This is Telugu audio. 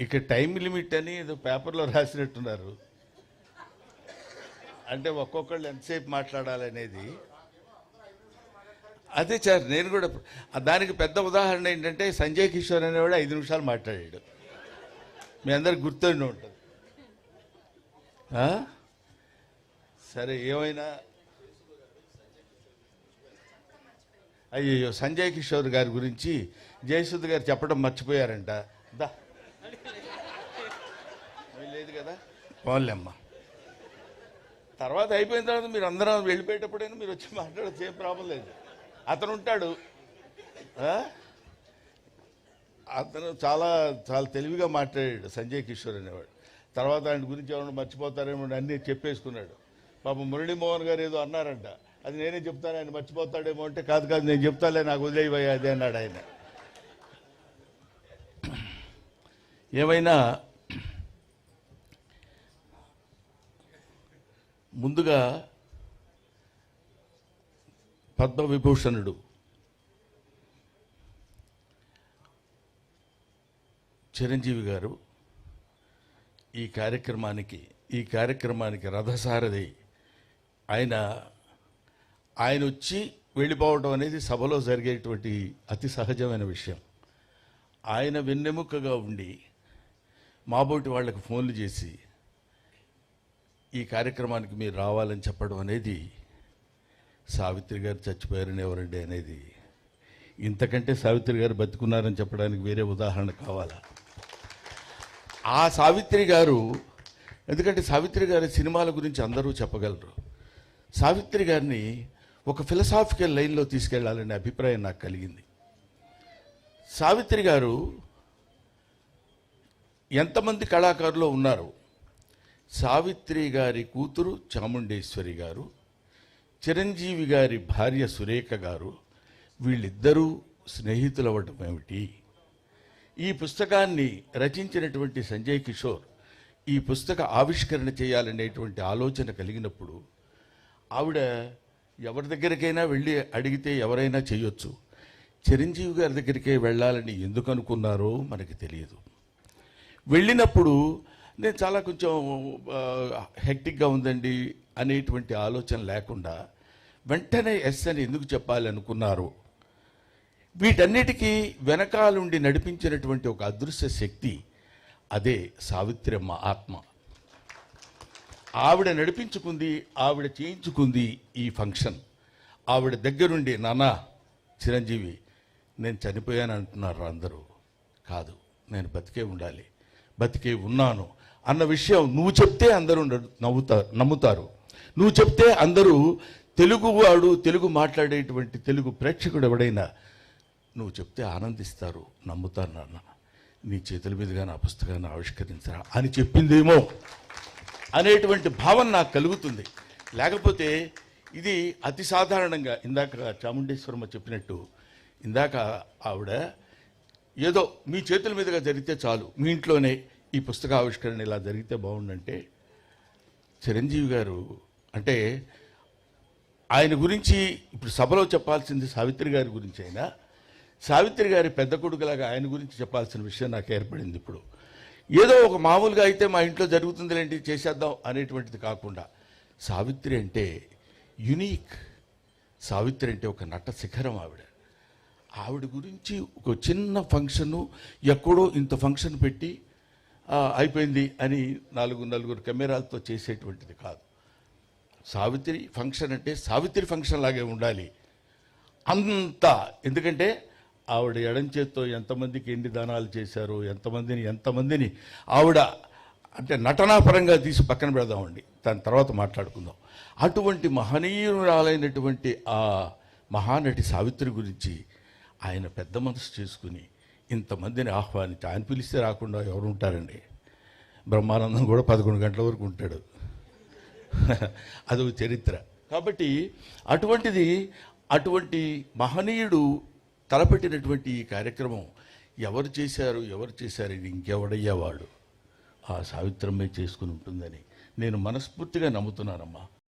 ఇక టైం లిమిట్ అని ఏదో పేపర్లో రాసినట్టున్నారు. అంటే ఒక్కొక్కళ్ళు ఎంతసేపు మాట్లాడాలనేది. అదే సార్ నేను కూడా దానికి పెద్ద ఉదాహరణ ఏంటంటే సంజయ్ కిషోర్ అనేవాడు ఐదు నిమిషాలు మాట్లాడాడు. మీ అందరికి గుర్తుండి ఉంటుంది. సరే ఏమైనా? అయ్యో సంజయ్ కిషోర్ గారి గురించి జయసుద్ గారు చెప్పడం మర్చిపోయారంట. దా. లేదు కదా? పోన్లేమ్మా. తర్వాత అయిపోయిన తర్వాత మీరు అందరం వెళ్ళిపోయేటప్పుడైనా మీరు వచ్చి మాట్లాడచ్చు ఏం ప్రాబ్లం లేదు. అతను ఉంటాడు? అతను చాలా చాలా తెలివిగా మాట్లాడాడు సంజయ్ కిషోర్ అనేవాడు. తర్వాత ఆయన గురించి ఎవరైనా మర్చిపోతారేమో అని అన్నీ చెప్పేసుకున్నాడు. పాపం మురళీమోహన్ గారు ఏదో అన్నారంట. అది నేనే చెప్తాను ఆయన మర్చిపోతాడేమో అంటే కాదు కాదు నేను చెప్తాలే నాకు వదిలేయబోయా అదే అన్నాడు ఆయన. ఏమైనా ముందుగా పద్మవిభూషణుడు చిరంజీవి గారు ఈ కార్యక్రమానికి ఈ కార్యక్రమానికి రథసారథి ఆయన ఆయన వచ్చి వెళ్ళిపోవడం అనేది సభలో జరిగేటువంటి అతి సహజమైన విషయం. ఆయన వెన్నెముకగా ఉండి మాబోటి వాళ్ళకి ఫోన్లు చేసి ఈ కార్యక్రమానికి మీరు రావాలని చెప్పడం అనేది సావిత్రి గారు చచ్చిపోయారని ఎవరండి అనేది. ఇంతకంటే సావిత్రి గారు బతుకున్నారని చెప్పడానికి వేరే ఉదాహరణ కావాలా? ఆ సావిత్రి గారు ఎందుకంటే సావిత్రి గారి సినిమాల గురించి అందరూ చెప్పగలరు. సావిత్రి గారిని ఒక ఫిలసాఫికల్ లైన్లో తీసుకెళ్ళాలనే అభిప్రాయం నాకు కలిగింది. సావిత్రి గారు ఎంతమంది కళాకారులు ఉన్నారు? సావిత్రి గారి కూతురు చాముండేశ్వరి గారు చిరంజీవి గారి భార్య సురేఖ గారు వీళ్ళిద్దరూ స్నేహితులవ్వటం ఏమిటి? ఈ పుస్తకాన్ని రచించినటువంటి సంజయ్ కిషోర్ ఈ పుస్తక ఆవిష్కరణ చేయాలనేటువంటి ఆలోచన కలిగినప్పుడు ఆవిడ ఎవరి దగ్గరికైనా వెళ్ళి అడిగితే ఎవరైనా చేయొచ్చు. చిరంజీవి గారి దగ్గరికే వెళ్ళాలని ఎందుకు అనుకున్నారో మనకి తెలియదు. వెళ్ళినప్పుడు నేను చాలా కొంచెం హెక్టిక్గా ఉందండి అనేటువంటి ఆలోచన లేకుండా వెంటనే ఎస్ అని ఎందుకు చెప్పాలనుకున్నారు వీటన్నిటికీ వెనకాలుండి నడిపించినటువంటి ఒక అదృశ్య శక్తి అదే సావిత్రమ్మ ఆత్మ. ఆవిడ నడిపించుకుంది ఆవిడ చేయించుకుంది ఈ ఫంక్షన్. ఆవిడ దగ్గరుండి నానా చిరంజీవి నేను చనిపోయాను అంటున్నారు అందరూ? కాదు నేను బతికే ఉండాలి. బతికే ఉన్నాను. అన్న విషయం నువ్వు చెప్తే అందరూ నవ్వుతారు నమ్ముతారు. నువ్వు చెప్తే అందరూ తెలుగువాడు తెలుగు మాట్లాడేటువంటి తెలుగు ప్రేక్షకుడు ఎవడైనా నువ్వు చెప్తే ఆనందిస్తారు నమ్ముతారు నాన్న. నీ చేతుల మీదుగా నా పుస్తకాన్ని ఆవిష్కరించరా అని చెప్పిందేమో అనేటువంటి భావన నాకు కలుగుతుంది. లేకపోతే ఇది అతి సాధారణంగా ఇందాక చాముండేశ్వరమ్మ చెప్పినట్టు ఇందాక ఆవిడ ఏదో మీ చేతుల మీదుగా జరిగితే చాలు. మీ ఇంట్లోనే ఈ పుస్తక ఆవిష్కరణ ఇలా జరిగితే బాగుండంటే చిరంజీవి గారు అంటే ఆయన గురించి ఇప్పుడు సభలో చెప్పాల్సింది సావిత్రి గారి గురించి అయినా సావిత్రి గారి పెద్ద కొడుకులాగా ఆయన గురించి చెప్పాల్సిన విషయం నాకు ఏర్పడింది ఇప్పుడు. ఏదో ఒక మామూలుగా అయితే మా ఇంట్లో జరుగుతుందిలేంటి చేసేద్దాం అనేటువంటిది కాకుండా సావిత్రి అంటే యునీక్. సావిత్రి అంటే ఒక నట శిఖరం ఆవిడ. ఆవిడ గురించి ఒక చిన్న ఫంక్షను ఎక్కడో ఇంత ఫంక్షన్ పెట్టి అయిపోయింది అని నాలుగు నలుగురు కెమెరాలతో చేసేటువంటిది కాదు. సావిత్రి ఫంక్షన్ అంటే సావిత్రి ఫంక్షన్ లాగే ఉండాలి. అంత ఎందుకంటే ఆవిడ ఎడం చేత్తో ఎంతమందికి ఎన్ని దానాలు చేశారో ఎంతమందిని ఎంతమందిని ఆవిడ అంటే నటనాపరంగా తీసి పక్కన పెడదామండి. దాని తర్వాత మాట్లాడుకుందాం. అటువంటి మహనీయురాలైనటువంటి ఆ మహానటి సావిత్రి గురించి ఆయన పెద్ద మనసు చేసుకుని ఇంతమందిని ఆహ్వానించి ఆయన పిలిస్తే రాకుండా ఎవరు ఉంటారండి బ్రహ్మానందం కూడా పదకొండు గంటల వరకు ఉంటాడు. అదొక చరిత్ర. కాబట్టి అటువంటిది అటువంటి మహనీయుడు తలపెట్టినటువంటి ఈ కార్యక్రమం ఎవరు చేశారు ఎవరు చేశారు ఇది ఇంకెవడయ్యేవాడు? ఆ సావిత్రమే చేసుకుని ఉంటుందని నేను మనస్ఫూర్తిగా నమ్ముతున్నానమ్మా.